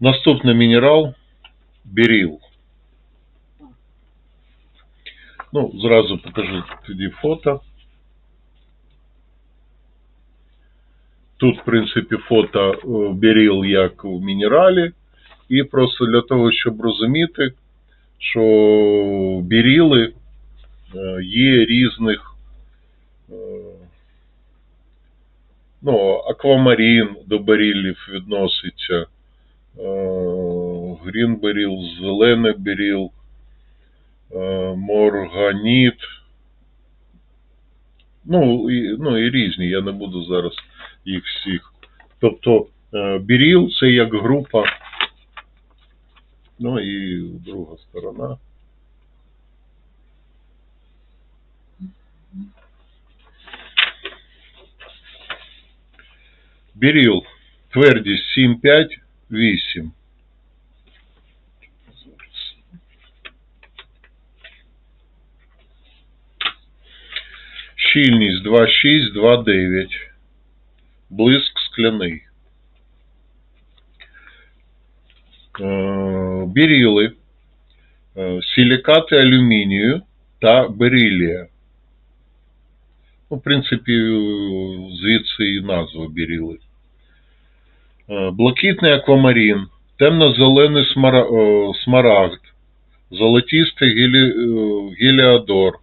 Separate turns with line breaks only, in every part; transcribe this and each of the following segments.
Наступний мінерал беріл. Ну, зразу покажу тоді фото. Тут, в принципі, фото е, беріл як в мінералі. І просто для того, щоб розуміти, що беріли е, є різних. е, Ну, аквамарін до берілів відноситься. Грін беріл, зелений беріл, е, морганіт. Ну і, ну, і різні, я не буду зараз їх всіх. Тобто е, біріл це як група. Ну і друга сторона. Біріл. Твердість 7,5, 8. Щільність 2,6, 2,9. Блиск скляний. Е, Біріли. Е, Силікати алюмінію та берилія. Ну, в принципі, звідси і назва біріли. Е, Блакитний аквамарін, темно-зелений е, смарагд, золотистий гелі... е, геліодор.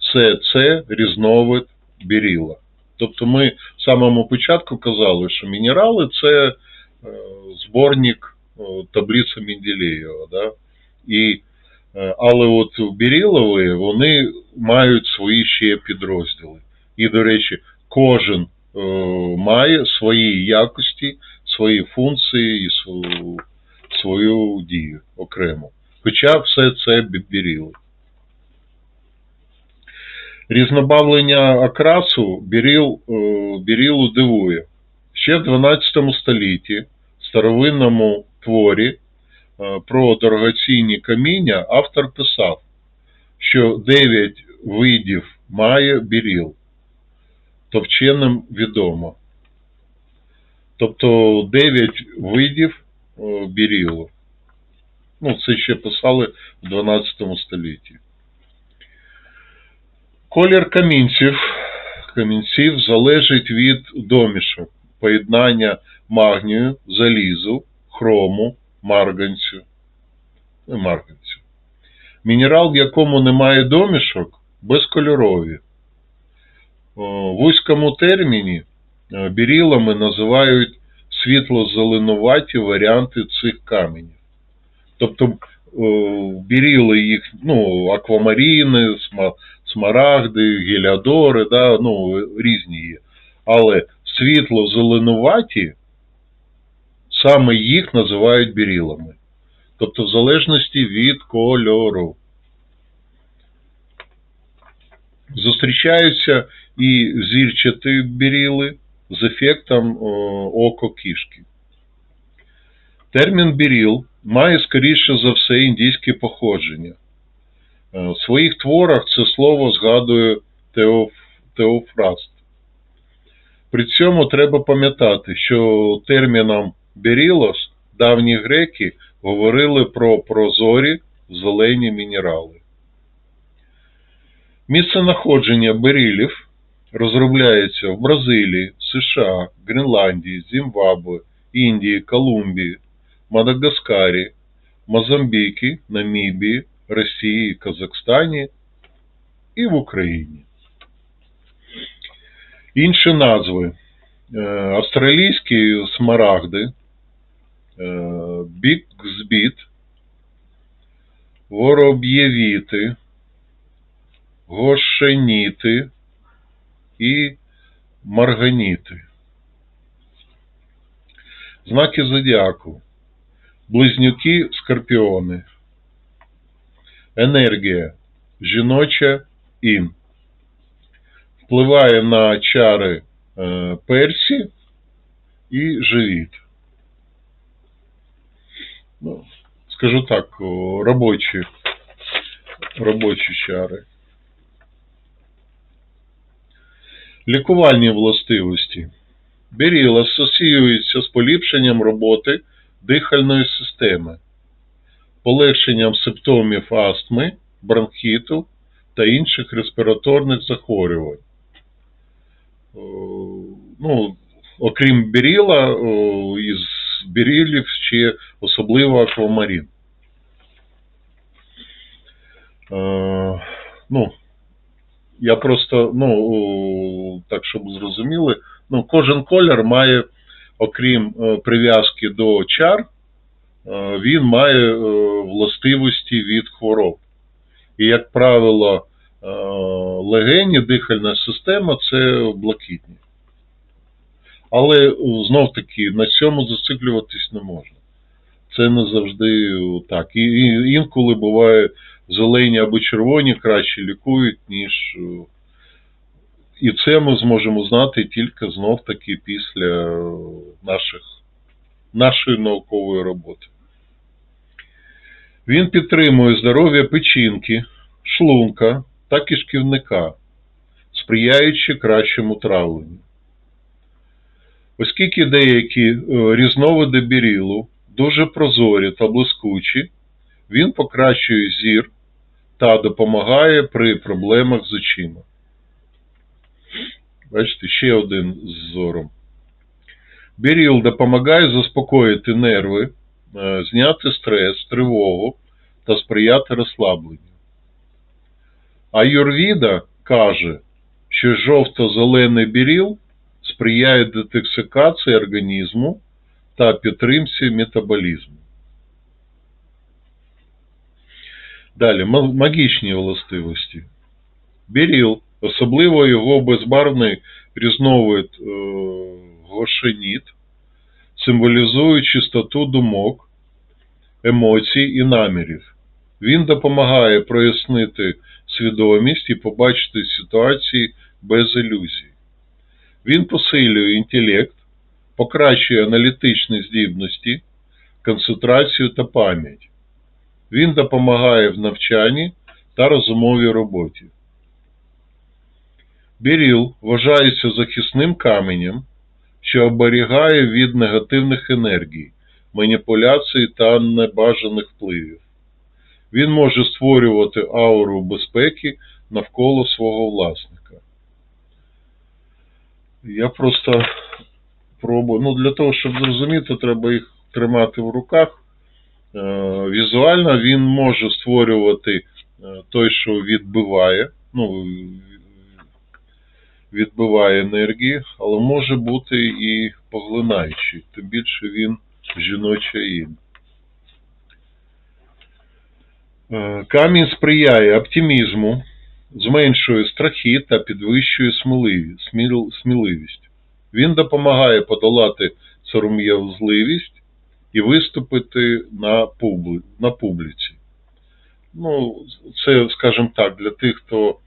Все це різновид біріла. Тобто ми в самому початку казали, що мінерали це зборник таблиця Менделєєва. Да? І, але от бірілові вони мають свої ще підрозділи. І, до речі, кожен має свої якості, свої функції і свою, свою дію окремо. Хоча все це бі- біріли. Різнобавлення окрасу біріл, е, бірілу дивує. Ще в 12 столітті в старовинному творі е, про дорогоцінні каміння автор писав, що 9 видів має біріл. То вченим відомо. Тобто 9 видів е, бірілу. Ну, це ще писали в 12 столітті. Колір камінців, камінців залежить від домішок, поєднання магнію, залізу, хрому, марганцю. Ну, марганцю. Мінерал, в якому немає домішок, безкольорові. В вузькому терміні бірілами називають світло-зеленуваті варіанти цих каменів. Тобто біріли їх, ну, аквамаріни, смарагди, геліодори, да, ну, різні є. Але світло-зеленуваті, саме їх називають бірілами. Тобто в залежності від кольору. Зустрічаються і зірчаті біріли з ефектом око кішки. Термін біріл має скоріше за все індійське походження. Е, В своїх творах це слово згадує Теоф... Теофраст. При цьому треба пам'ятати, що терміном бірілос давні греки говорили про прозорі зелені мінерали. Місценаходження берилів розробляється в Бразилії, США, Гренландії, Зімбабве, Індії, Колумбії, Мадагаскарі, Мозамбікі, Намібії, Росії, Казахстані і в Україні. Інші назви. Е, Австралійські смарагди, е, бікзбіт, вороб'євіти, гошеніти і марганіти. Знаки зодіаку. Близнюки скорпіони. Енергія. Жіноча ін. Впливає на чари е, персі і живіт. Ну, скажу так, робочі, робочі чари. Лікувальні властивості. Беріл асоціюється з поліпшенням роботи дихальної системи, полегшенням симптомів астми, бронхіту та інших респіраторних захворювань. Ну, окрім біріла, із бірілів ще особливо аквамарин. Е, ну, я просто, ну, так, щоб зрозуміли, ну, кожен колір має, окрім е, прив'язки до чар, е, він має е, властивості від хвороб. І, як правило, легені, дихальна система це блакитні. Але знов таки на цьому зациклюватись не можна. Це не завжди так. І інколи буває зелені або червоні краще лікують, ніж. е, І це ми зможемо знати тільки знов таки після е, наших, нашої наукової роботи. Він підтримує здоров'я печінки, шлунка та кишківника, сприяючи кращому травленню. Оскільки деякі е, різновиди бірілу дуже прозорі та блискучі, він покращує зір та допомагає при проблемах з очима. Бачите, ще один з зором. Біріл допомагає заспокоїти нерви, е, зняти стрес, тривогу та сприяти розслабленню. А Юрвіда каже, що жовто-зелений біріл сприяє детоксикації організму та підтримці метаболізму. Далі, магічні властивості. Біріл, особливо його безбарвний різновид е, гошеніт, символізує чистоту думок, емоцій і намірів. Він допомагає прояснити свідомість і побачити ситуації без ілюзій. Він посилює інтелект, покращує аналітичні здібності, концентрацію та пам'ять. Він допомагає в навчанні та розумовій роботі. Біріл вважається захисним каменем, що оберігає від негативних енергій, маніпуляцій та небажаних впливів. Він може створювати ауру безпеки навколо свого власника. Я просто пробую. Ну, для того, щоб зрозуміти, треба їх тримати в руках. Е, Візуально він може створювати е, той, що відбиває, ну, відбиває енергії, але може бути і поглинаючий, тим більше він жіноча ін. Е, Камінь сприяє оптимізму, зменшує страхи та підвищує сміливість. Він допомагає подолати сором'язливість і виступити на, публи, на публіці. Ну, це, скажімо так, для тих, хто,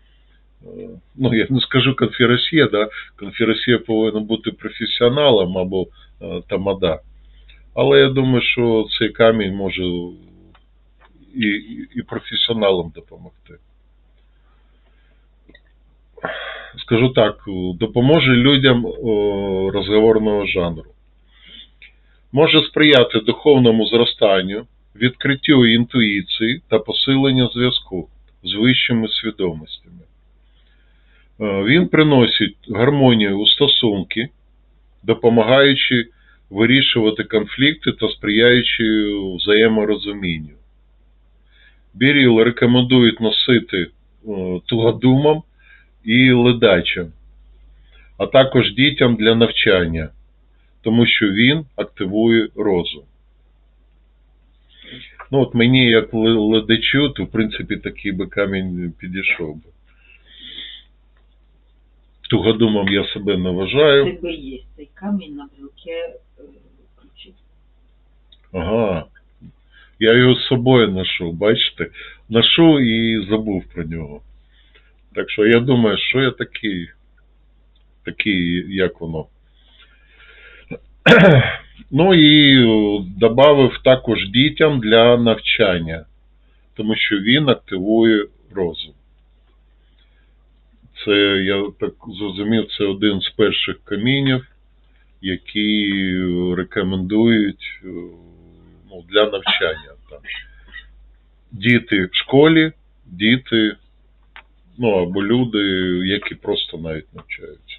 е, ну, я не скажу конферансьє, да? конферансьє повинен бути професіоналом або е, тамада. Але я думаю, що цей камінь може і, і, і професіоналам допомогти. Скажу так, допоможе людям о, розговорного жанру. Може сприяти духовному зростанню, відкриттю інтуїції та посиленню зв'язку з вищими свідомостями. Е, Він приносить гармонію у стосунки, допомагаючи вирішувати конфлікти та сприяючи взаєморозумінню. Біріл рекомендують носити е, тугодумам і ледачам, а також дітям для навчання, тому що він активує розум. Ну, от мені, як ле- ледачу, то в принципі такий би камінь підійшов би. Тугодумом я себе не вважаю.
тебе є цей камінь на брелке е, ключі.
Ага. Я його з собою ношу, бачите? Ношу і забув про нього. Так що я думаю, що я такий, такий, як воно. Ну і додав також дітям для навчання, тому що він активує розум. Це, я так зрозумів, це один з перших камінів, які рекомендують е, для навчання. Там. Діти в школі, діти, ну або люди, які просто навіть навчаються.